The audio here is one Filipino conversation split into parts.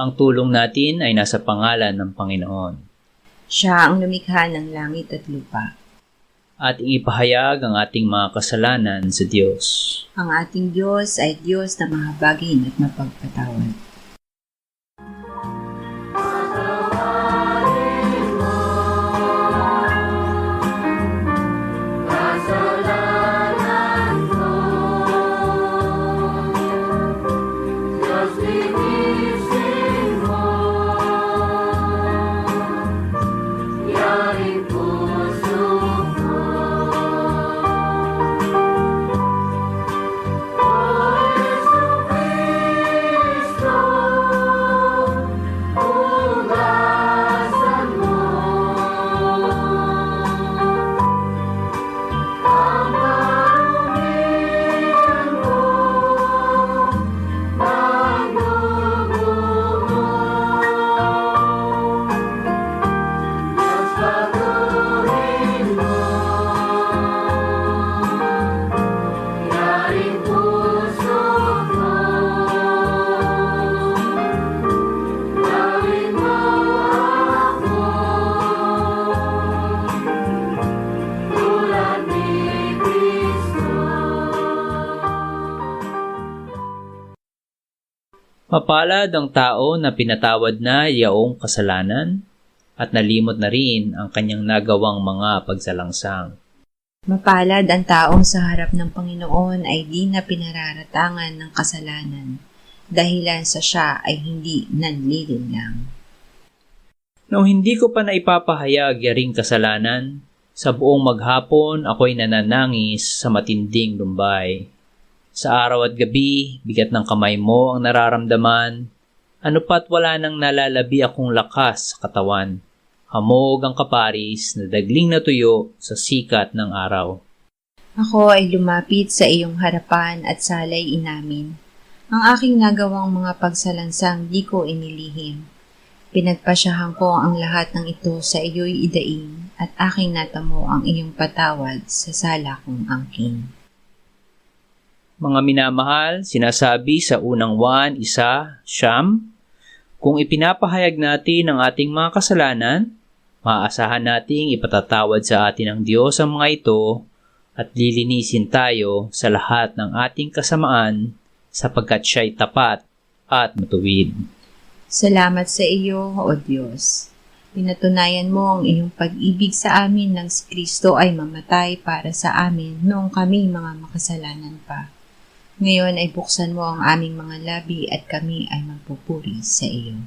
Ang tulong natin ay nasa pangalan ng Panginoon. Siya ang lumikha ng langit at lupa. At ipahayag ang ating mga kasalanan sa Diyos. Ang ating Diyos ay Diyos na mahabagin at mapagpatawad. Mapalad ang tao na pinatawad na yaong kasalanan at nalimot na rin ang kanyang nagawang mga pagsalangsang. Mapalad ang taong sa harap ng Panginoon ay di na pinararatangan ng kasalanan, dahilan sa siya ay hindi nanlilinlang. Nung hindi ko pa naipapahayag yaring kasalanan, sa buong maghapon ako'y nananangis sa matinding lumbay. Sa araw at gabi, bigat ng kamay mo ang nararamdaman. Ano pa't wala nang nalalabi akong lakas sa katawan. Hamog ang kaparis na dagling na tuyo sa sikat ng araw. Ako ay lumapit sa iyong harapan at salay inamin. Ang aking nagawang mga pagsalansang di ko inilihim. Pinagpasyahan ko ang lahat ng ito sa iyo'y idaing at aking natamo ang iyong patawad sa sala kong angking. Mga minamahal, sinasabi sa unang Juan isa, siyam, kung ipinapahayag natin ang ating mga kasalanan, maaasahan nating ipatatawad sa atin ng Diyos ang mga ito at lilinisin tayo sa lahat ng ating kasamaan sapagkat siya'y tapat at matuwid. Salamat sa iyo, O Diyos. Pinatunayan mo ang iyong pag-ibig sa amin nang si Kristo ay mamatay para sa amin noong kami mga makasalanan pa. Ngayon ay buksan mo ang aming mga labi at kami ay magpupuri sa iyo.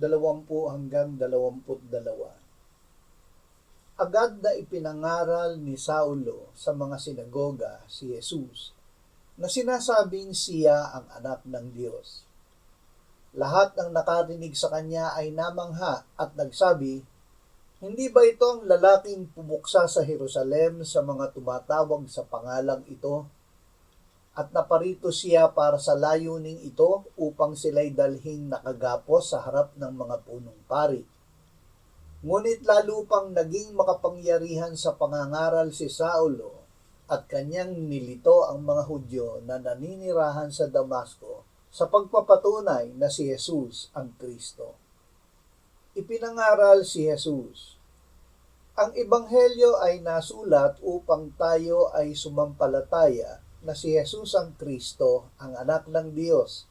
20 hanggang 22. Agad na ipinangaral ni Saulo sa mga sinagoga si Jesus na sinasabing siya ang anak ng Diyos. Lahat ng nakarinig sa kanya ay namangha at nagsabi, Hindi ba ito ang lalaking pumuksa sa Jerusalem sa mga tumatawag sa pangalang ito? At naparito siya para sa layuning ito upang sila'y dalhing nakagapos sa harap ng mga punong pari. Ngunit lalo pang naging makapangyarihan sa pangangaral si Saulo at kanyang nilito ang mga Hudyo na naninirahan sa Damasco sa pagpapatunay na si Jesus ang Kristo. Ipinangaral si Jesus. Ang Ebanghelyo ay nasulat upang tayo ay sumampalataya na si Jesus ang Kristo, ang anak ng Diyos,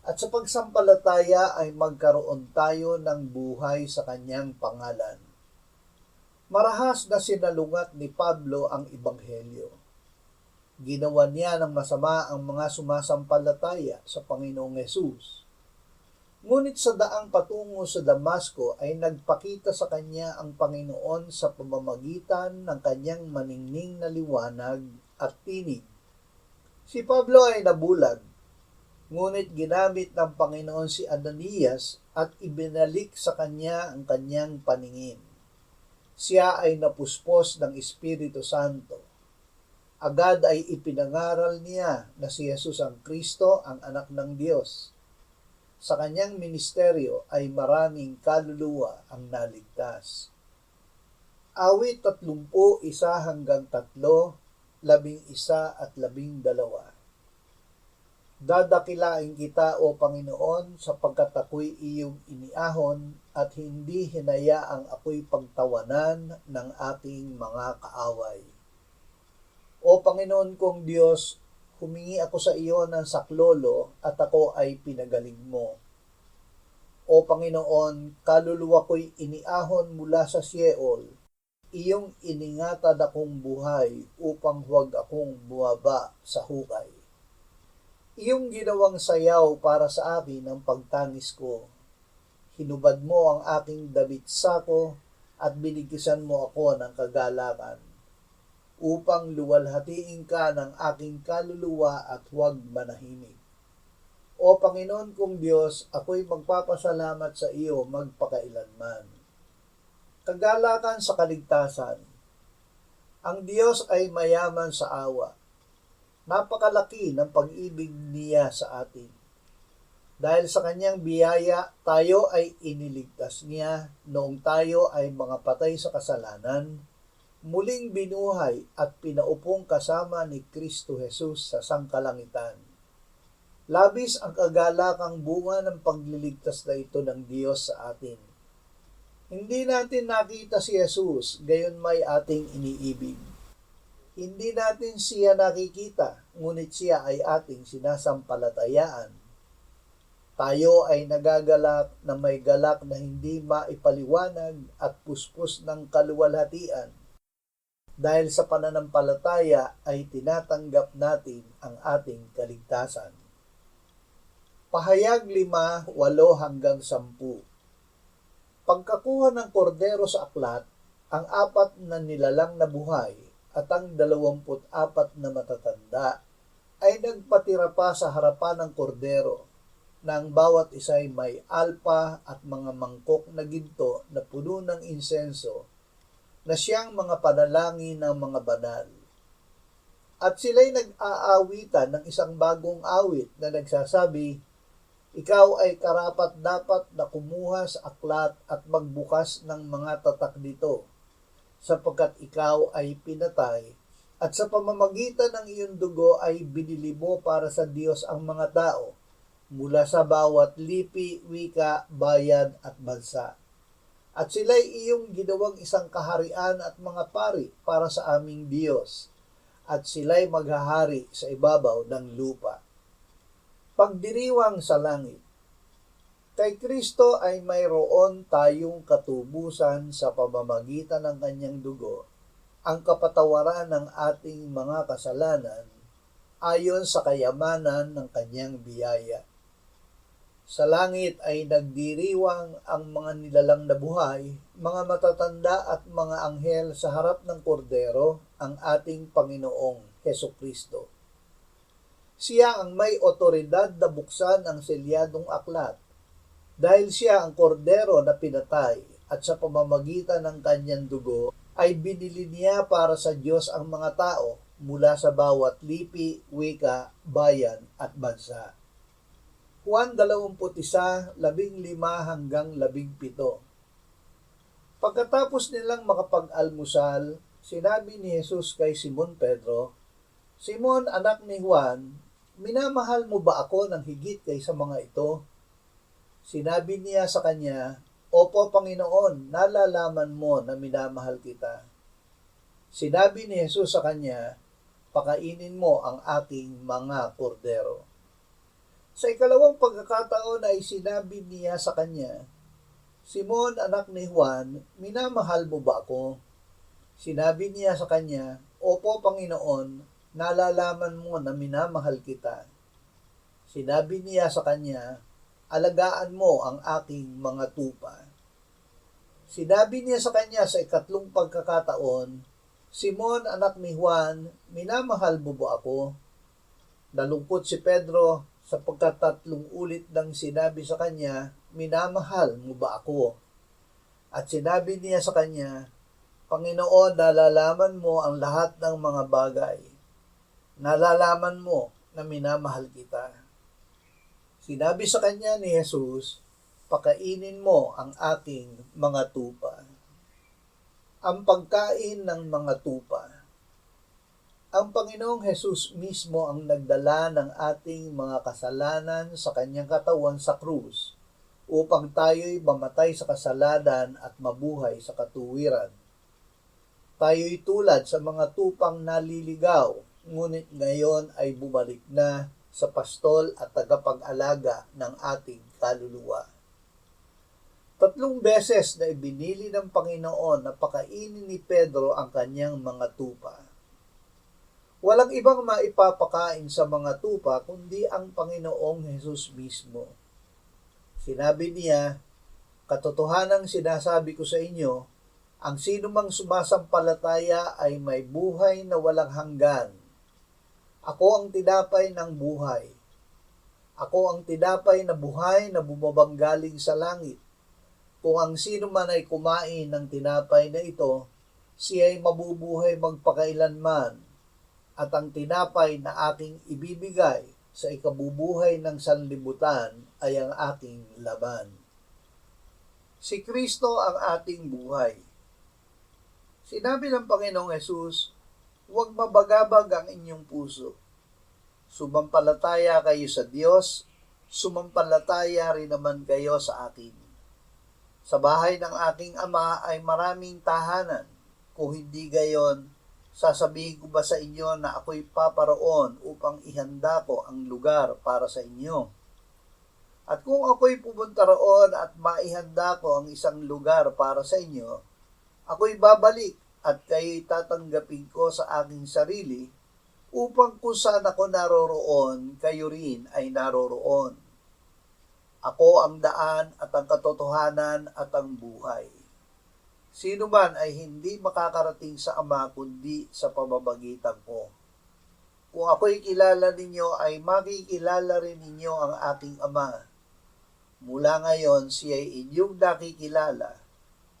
at sa pagsampalataya ay magkaroon tayo ng buhay sa kanyang pangalan. Marahas na sinalungat ni Pablo ang Ebanghelyo. Ginawa niya ng masama ang mga sumasampalataya sa Panginoong Yesus. Ngunit sa daang patungo sa Damasco ay nagpakita sa kanya ang Panginoon sa pamamagitan ng kanyang maningning na liwanag at tinig. Si Pablo ay nabulag, ngunit ginamit ng Panginoon si Ananias at ibinalik sa kanya ang kanyang paningin. Siya ay napuspos ng Espiritu Santo. Agad ay ipinangaral niya na si Jesus ang Kristo, ang anak ng Diyos. Sa kanyang ministeryo ay maraming kaluluwa ang naligtas. Awit 30, isa hanggang tatlo, labing isa at labing dalawa. Dadakilain kita, O Panginoon, sapagkat ako'y iyong iniahon at hindi hinayaang ako'y pagtawanan ng aking mga kaaway. O Panginoon kong Diyos, humingi ako sa iyo ng saklolo at ako ay pinagaling mo. O Panginoon, kaluluwa ko'y iniahon mula sa Sheol, iyong iningatan akong buhay upang huwag akong buwaba sa hukay. Iyong ginawang sayaw para sa akin ang pagtangis ko. Hinubad mo ang aking damit sako at binigkisan mo ako ng kagalakan upang luwalhatiin ka ng aking kaluluwa at huwag manahimik. O Panginoon kong Diyos, ako'y magpapasalamat sa iyo magpakailanman. Kagalakan sa kaligtasan. Ang Diyos ay mayaman sa awa. Napakalaki ng pag-ibig niya sa atin. Dahil sa kanyang biyaya, tayo ay iniligtas niya noong tayo ay mga patay sa kasalanan, muling binuhay at pinaupong kasama ni Kristo Jesus sa sangkalangitan. Labis ang kagalakang bunga ng pagliligtas na ito ng Diyos sa atin. Hindi natin nakita si Jesus, gayon may ating iniibig. Hindi natin siya nakikita, ngunit siya ay ating sinasampalatayaan. Tayo ay nagagalak na may galak na hindi maipaliwanag at puspos ng kaluwalhatian. Dahil sa pananampalataya ay tinatanggap natin ang ating kaligtasan. Pahayag 5, 8 hanggang 10. Pagkakuha ng kordero sa aklat, ang apat na nilalang na buhay at ang dalawamput apat na matatanda ay nagpatira pa sa harapan ng kordero na ang bawat isa'y may alpa at mga mangkok na ginto na puno ng insenso na siyang mga panalangin ng mga banal. At sila'y nag-aawitan ng isang bagong awit na nagsasabi, ikaw ay karapat dapat na kumuha sa aklat at magbukas ng mga tatak nito, sapagkat ikaw ay pinatay, at sa pamamagitan ng iyong dugo ay binili mo para sa Diyos ang mga tao, mula sa bawat lipi, wika, bayan at bansa. At sila'y iyong ginawang isang kaharian at mga pari para sa aming Diyos, at sila'y maghahari sa ibabaw ng lupa pagdiriwang sa langit. Kay Kristo ay mayroon tayong katubusan sa pamamagitan ng kanyang dugo, ang kapatawaran ng ating mga kasalanan ayon sa kayamanan ng kanyang biyaya. Sa langit ay nagdiriwang ang mga nilalang na buhay, mga matatanda at mga anghel sa harap ng kordero, ang ating Panginoong Heso Kristo. Siya ang may otoridad na buksan ang selyadong aklat, dahil siya ang kordero na pinatay at sa pamamagitan ng kanyang dugo ay binili niya para sa Diyos ang mga tao mula sa bawat lipi, wika, bayan at bansa. Juan 21, 15 hanggang 17. Pagkatapos nilang makapag-almusal, sinabi ni Jesus kay Simon Pedro, Simon, anak ni Juan, minamahal mo ba ako ng higit kaysa mga ito? Sinabi niya sa kanya, Opo, Panginoon, nalalaman mo na minamahal kita. Sinabi ni Jesus sa kanya, Pakainin mo ang aking mga kordero. Sa ikalawang pagkakataon ay sinabi niya sa kanya, Simon, anak ni Juan, minamahal mo ba ako? Sinabi niya sa kanya, Opo, Panginoon, nalalaman mo na minamahal kita. Sinabi niya sa kanya, Alagaan mo ang aking mga tupa. Sinabi niya sa kanya sa ikatlong pagkakataon, Simon, anak ni Juan, minamahal mo ba ako? Nalungkot si Pedro sapagkat tatlong ulit nang sinabi sa kanya, minamahal mo ba ako? At sinabi niya sa kanya, Panginoon, nalalaman mo ang lahat ng mga bagay. Nalalaman mo na minamahal kita. Sinabi sa kanya ni Jesus, pakainin mo ang aking mga tupa. Ang pagkain ng mga tupa ang Panginoong Hesus mismo ang nagdala ng ating mga kasalanan sa kanyang katawan sa krus upang tayo'y mamatay sa kasalanan at mabuhay sa katuwiran. Tayo'y tulad sa mga tupang naliligaw, ngunit ngayon ay bumalik na sa pastol at tagapag-alaga ng ating kaluluwa. Tatlong beses na ibinili ng Panginoon na pakainin ni Pedro ang kanyang mga tupa Walang ibang maipapakain sa mga tupa kundi ang Panginoong Hesus mismo. Sinabi niya, Katotohanang sinasabi ko sa inyo, ang sinumang sumasampalataya ay may buhay na walang hanggan. Ako ang tinapay ng buhay. Ako ang tinapay na buhay na bumabang galing sa langit. Kung ang sino man ay kumain ng tinapay na ito, siya ay mabubuhay magpakailanman at ang tinapay na aking ibibigay sa ikabubuhay ng sanlibutan ay ang aking laban. Si Kristo ang ating buhay. Sinabi ng Panginoong Yesus, huwag mabagabag ang inyong puso. Sumampalataya kayo sa Diyos, sumampalataya rin naman kayo sa akin. Sa bahay ng aking ama ay maraming tahanan. Kung hindi gayon, Sasabihin ko ba sa inyo na ako'y paparoon upang ihanda ko ang lugar para sa inyo? At kung ako'y pupunta roon at maihanda ko ang isang lugar para sa inyo, ako'y babalik at kayo'y tatanggapin ko sa aking sarili upang kung saan ako naroroon, kayo rin ay naroroon. Ako ang daan at ang katotohanan at ang buhay. Sino man ay hindi makakarating sa Ama kundi sa pamamagitan ko. Kung ako'y kilala ninyo ay makikilala rin ninyo ang aking Ama. Mula ngayon siya'y inyong nakikilala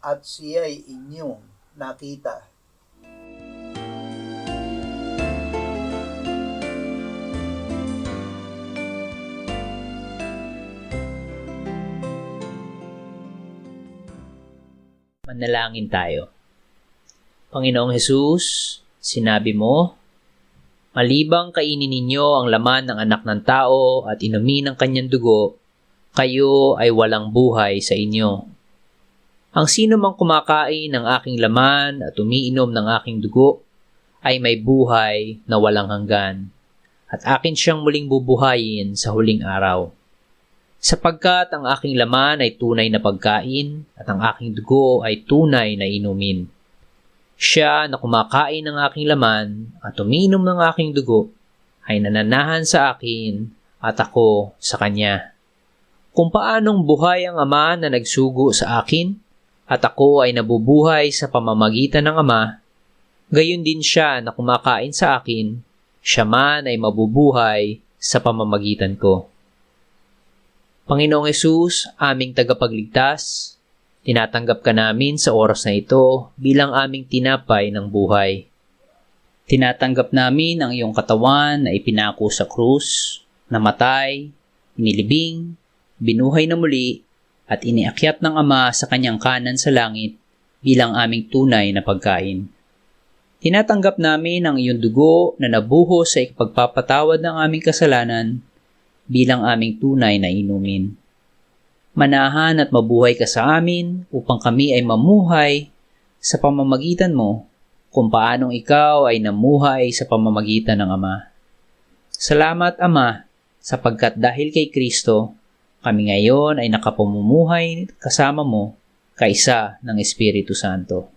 at siya'y inyong nakita. Manalangin tayo. Panginoong Hesus, sinabi mo, malibang kainin ninyo ang laman ng anak ng tao at inumin ang kanyang dugo, kayo ay walang buhay sa inyo. Ang sino mang kumakain ng aking laman at umiinom ng aking dugo ay may buhay na walang hanggan, at akin siyang muling bubuhayin sa huling araw sapagkat ang aking laman ay tunay na pagkain at ang aking dugo ay tunay na inumin. Siya na kumakain ng aking laman at uminom ng aking dugo ay nananahan sa akin at ako sa kanya. kung paanong buhay ang Ama na nagsugo sa akin at ako ay nabubuhay sa pamamagitan ng Ama, gayon din siya na kumakain sa akin, siya man ay mabubuhay sa pamamagitan ko. Panginoong Yesus, aming tagapagligtas, tinatanggap ka namin sa oras na ito bilang aming tinapay ng buhay. Tinatanggap namin ang iyong katawan na ipinako sa krus, namatay, inilibing, binuhay na muli, at iniakyat ng Ama sa kanyang kanan sa langit bilang aming tunay na pagkain. Tinatanggap namin ang iyong dugo na nabuho sa ikapagpapatawad ng aming kasalanan bilang aming tunay na inumin. Manahan at mabuhay ka sa amin upang kami ay mamuhay sa pamamagitan mo kung paanong ikaw ay namuhay sa pamamagitan ng Ama. Salamat Ama sapagkat dahil kay Kristo, kami ngayon ay nakapamumuhay kasama mo kaisa ng Espiritu Santo.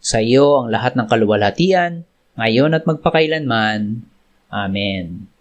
Sa iyo ang lahat ng kaluwalhatian, ngayon at magpakailanman. Amen.